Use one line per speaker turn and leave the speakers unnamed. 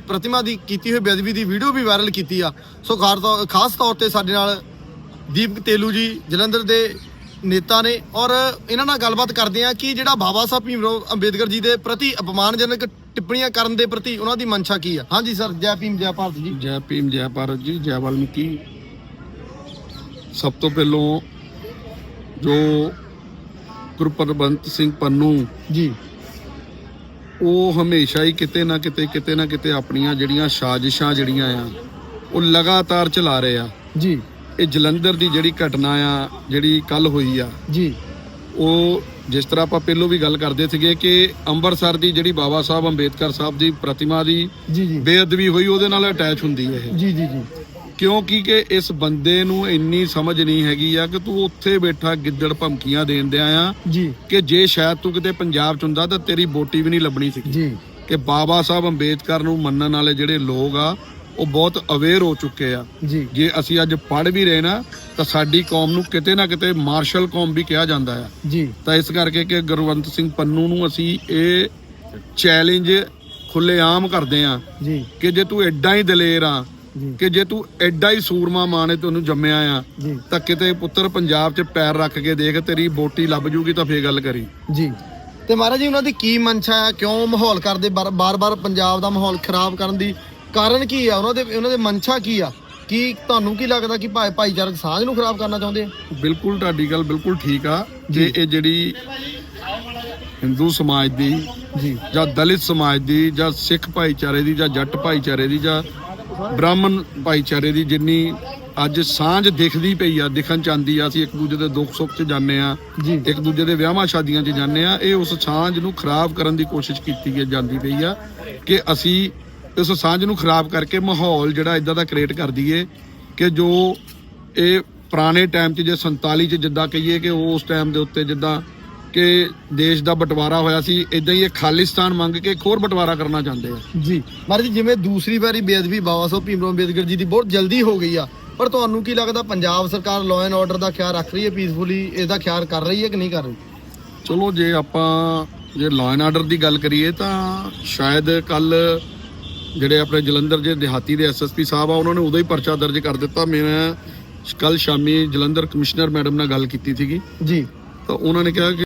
ਪ੍ਰਤਿਮਾ ਦੀ ਕੀਤੀ ਹੋਈ ਬੇਅਦਬੀ ਦੀ ਵੀਡੀਓ ਵੀ ਵਾਇਰਲ ਕੀਤੀ ਆ। ਸੋ ਖਾਸ ਤੌਰ- ਤੇ ਸਾਡੇ ਨਾਲ ਦੀਪਕ ਤੇਲੂ ਜੀ ਜਲੰਧਰ ਦੇ ਨੇਤਾ ਨੇ ਔਰ ਇਹਨਾਂ ਨਾਲ ਗੱਲਬਾਤ ਕਰਦੇ ਆ ਕਿ ਜਿਹੜਾ ਬਾਬਾ ਸਾਹਿਬ ਭੀਮਰਾਓ ਅੰਬੇਦਕਰ ਜੀ ਦੇ ਪ੍ਰਤੀ ਅਪਮਾਨਜਨਕ ਟਿੱਪਣੀਆਂ ਕਰਨ ਦੇ ਪ੍ਰਤੀ ਉਹਨਾਂ ਦੀ ਮਨਸ਼ਾ ਕੀ ਆ? ਹਾਂਜੀ ਸਰ ਜੈ ਭੀਮ ਜੈ ਭਾਰਤ ਜੀ।
ਜੈ ਭੀਮ ਜੈ ਭਾਰਤ ਜੀ ਜੈ ਵਾਲਮੀਕੀ। ਸਭ ਤੋਂ ਪਹਿਲੋਂ ਜੋ ਗੁਰੂ ਪ੍ਰਬੰਤ ਸਿੰਘ ਪੰਨੂ
ਜੀ।
ਉਹ ਹਮੇਸ਼ਾ ਹੀ ਕਿਤੇ ਨਾ ਕਿਤੇ ਕਿਤੇ ਨਾ ਕਿਤੇ ਆਪਣੀਆਂ ਜਿਹੜੀਆਂ ਸਾਜ਼ਿਸ਼ਾਂ ਜਿਹੜੀਆਂ ਆ ਉਹ ਲਗਾਤਾਰ ਚਲਾ ਰਹੇ ਆ।
ਜੀ।
ਇਹ ਜਲੰਧਰ ਦੀ ਜਿਹੜੀ ਘਟਨਾ ਆ ਜਿਹੜੀ ਕੱਲ ਹੋਈ ਆ
ਜੀ।
ਉਹ ਜਿਸ ਤਰ੍ਹਾਂ ਆਪਾਂ ਪਹਿਲੋਂ ਵੀ ਗੱਲ ਕਰਦੇ ਸੀਗੇ ਕਿ ਅੰਮ੍ਰਿਤਸਰ ਦੀ ਜਿਹੜੀ ਬਾਬਾ ਸਾਹਿਬ ਅੰਬੇਦਕਰ ਸਾਹਿਬ ਦੀ ਪ੍ਰਤਿਮਾ ਦੀ
ਜੀ ਜੀ।
ਬੇਅਦਬੀ ਹੋਈ ਉਹਦੇ ਨਾਲ ਅਟੈਚ ਹੁੰਦੀ ਹੈ ਇਹ।
ਜੀ ਜੀ ਜੀ।
ਕਿਉਂਕਿ ਕਿ ਇਸ ਬੰਦੇ ਨੂੰ ਇੰਨੀ ਸਮਝ ਨਹੀਂ ਹੈਗੀ ਆ ਕਿ ਤੂੰ ਉੱਥੇ ਬੈਠਾ ਗਿੱਦੜ ਭਮਕੀਆਂ ਦੇਣ ਦਿਆਂ ਆ।
ਜੀ।
ਕਿ ਜੇ ਸ਼ਾਇਦ ਤੂੰ ਕਿਤੇ ਪੰਜਾਬ ਚ ਹੁੰਦਾ ਤਾਂ ਤੇਰੀ ਬੋਟੀ ਵੀ ਨਹੀਂ ਲੱਭਣੀ ਸੀ
ਜੀ।
ਕਿ ਬਾਬਾ ਸਾਹਿਬ ਅੰਬੇਦਕਰ ਨੂੰ ਮੰਨਣ ਵਾਲੇ ਜਿਹੜੇ ਲੋਕ ਆ ਉਹ ਬਹੁਤ ਅਵੇਅਰ ਹੋ ਚੁੱਕੇ ਆ।
ਜੀ।
ਜੇ ਅਸੀਂ ਅੱਜ ਪੜ੍ਹ ਵੀ ਰਹੇ ਨਾ ਤਾਂ ਸਾਡੀ ਕੌਮ ਨੂੰ ਕਿਤੇ ਨਾ ਕਿਤੇ ਮਾਰਸ਼ਲ ਕੌਮ ਵੀ ਕਿਹਾ ਜਾਂਦਾ ਆ।
ਜੀ।
ਤਾਂ ਇਸ ਕਰਕੇ ਕਿ ਗੁਰਵੰਤ ਸਿੰਘ ਪੰਨੂ ਨੂੰ ਅਸੀਂ ਇਹ ਚੈਲੰਜ ਖੁੱਲੇਆਮ ਕਰਦੇ ਆ
ਜੀ।
ਕਿ ਜੇ ਤੂੰ ਐਡਾ ਹੀ ਦਲੇਰ ਆ ਕਿ ਜੇ ਤੂੰ ਐਡਾ ਹੀ ਸੂਰਮਾ ਮਾਂ ਨੇ ਤੈਨੂੰ ਜੰਮਿਆ ਆ ਤਾਂ ਕਿਤੇ ਪੁੱਤਰ ਪੰਜਾਬ 'ਚ ਪੈਰ ਰੱਖ ਕੇ ਦੇਖ ਤੇਰੀ ਬੋਟੀ ਲੱਭ ਜੂਗੀ ਤਾਂ ਫੇਰ ਗੱਲ ਕਰੀ।
ਜੀ। ਤੇ ਮਹਾਰਾਜ ਜੀ ਉਹਨਾਂ ਦੀ ਕੀ ਮਨਸ਼ਾ ਹੈ? ਕਿਉਂ ਮਾਹੌਲ ਕਰਦੇ? ਬਾਰ-ਬਾਰ ਪੰਜਾਬ ਦਾ ਮਾਹੌਲ ਖਰਾਬ ਕਰਨ ਦੀ ਕਾਰਨ ਕੀ ਆ? ਉਹਨਾਂ ਦੇ ਉਹਨਾਂ ਦੇ ਮਨਸ਼ਾ ਕੀ ਆ? ਕੀ ਤੁਹਾਨੂੰ ਕੀ ਲੱਗਦਾ ਕਿ ਭਾਈ ਭਾਈਚਾਰਕ ਸਾਂਝ ਨੂੰ ਖਰਾਬ ਕਰਨਾ ਚਾਹੁੰਦੇ ਆ?
ਬਿਲਕੁਲ ਤੁਹਾਡੀ ਗੱਲ ਬਿਲਕੁਲ ਠੀਕ ਆ। ਜੇ। ਇਹ ਜਿਹੜੀ ਹਿੰਦੂ ਸਮਾਜ ਦੀ
ਜੀ।
ਜਾਂ ਦਲਿਤ ਸਮਾਜ ਦੀ ਜਾਂ ਸਿੱਖ ਭਾਈਚਾਰੇ ਦੀ ਜਾਂ ਜੱਟ ਭਾਈਚਾਰੇ ਦੀ ਜਾਂ ਬ੍ਰਾਹਮਣ ਭਾਈਚਾਰੇ ਦੀ ਜਿੰਨੀ ਅੱਜ ਸਾਂਝ ਦਿਖਦੀ ਪਈ ਆ ਦਿਖਣ ਚ ਆਂਦੀ ਆ ਅਸੀਂ ਇੱਕ ਦੂਜੇ ਦੇ ਦੁੱਖ ਸੁੱਖ ਚ ਜਾਂਦੇ ਆ ਇੱਕ ਦੂਜੇ ਦੇ ਵਿਆਹਾਂ ਸ਼ਾਦੀਆਂ 'ਚ ਜਾਂਦੇ ਆ ਇਹ ਉਸ ਸਾਂਝ ਨੂੰ ਖਰਾਬ ਕਰਨ ਦੀ ਕੋਸ਼ਿਸ਼ ਕੀਤੀ ਜਾਂਦੀ ਪਈ ਆ ਕਿ ਅਸੀਂ ਇਸ ਸਾਂਝ ਨੂੰ ਖਰਾਬ ਕਰਕੇ ਮਾਹੌਲ ਜਿਹੜਾ ਇਦਾਂ ਦਾ ਕ੍ਰੀਏਟ ਕਰ ਦਈਏ ਕਿ ਜੋ ਇਹ ਪੁਰਾਣੇ ਟਾਈਮ 'ਚ ਜੇ 47 'ਚ ਜਿੱਦਾਂ ਕਹੀਏ ਕਿ ਉਸ ਟਾਈਮ ਦੇ ਉੱਤੇ ਜਿੱਦਾਂ ਕਿ ਦੇਸ਼ ਦਾ ਬਟਵਾਰਾ ਹੋਇਆ ਸੀ ਇਦਾਂ ਹੀ ਇਹ ਖਾਲਿਸਤਾਨ ਮੰਗ ਕੇ ਇੱਕ ਹੋਰ ਬਟਵਾਰਾ ਕਰਨਾ ਚਾਹੁੰਦੇ ਆ।
ਜੀ। ਮਹਾਰਾਜ ਜੀ ਜਿਵੇਂ ਦੂਸਰੀ ਵਾਰੀ ਬੇਅਦਬੀ ਬਾਬਾ ਸਾਹਿਬ ਭੀਮਰਾਓ ਅੰਬੇਦਕਰ ਜੀ ਦੀ ਬਹੁਤ ਜਲਦੀ ਹੋ ਗਈ ਆ ਪਰ ਤੁਹਾਨੂੰ ਕੀ ਲੱਗਦਾ ਪੰਜਾਬ ਸਰਕਾਰ ਲਾਅ ਐਂਡ ਆਰਡਰ ਦਾ ਖਿਆਲ ਰੱਖ ਰਹੀ ਹੈ ਪੀਸਫੁਲੀ ਇਸ ਦਾ ਖਿਆਲ ਕਰ ਰਹੀ ਹੈ ਕਿ ਨਹੀਂ ਕਰ ਰਹੀ?
ਚਲੋ ਜੇ ਆਪਾਂ ਜੇ ਲਾਅ ਐਂਡ ਆਰਡਰ ਦੀ ਗੱਲ ਕਰੀਏ ਤਾਂ ਸ਼ਾਇਦ ਕੱਲ ਜਿਹੜੇ ਆਪਣੇ ਜਲੰਧਰ ਦੇ ਦਿਹਾਤੀ ਦੇ ਐਸਐਸਪੀ ਸਾਹਿਬ ਆ ਉਹਨਾਂ ਨੇ ਉਦੋਂ ਹੀ ਪਰਚਾ ਦਰਜ ਕਰ ਦਿੱਤਾ। ਮੈਂ ਕੱਲ ਸ਼ਾਮੀ ਜਲੰਧਰ ਕਮਿਸ਼ਨਰ ਮੈਡਮ ਨਾਲ ਗੱਲ ਕੀਤੀ ਸੀਗੀ।
ਜੀ।
ਤਾਂ ਉਹਨਾਂ ਨੇ ਕਿਹਾ ਕਿ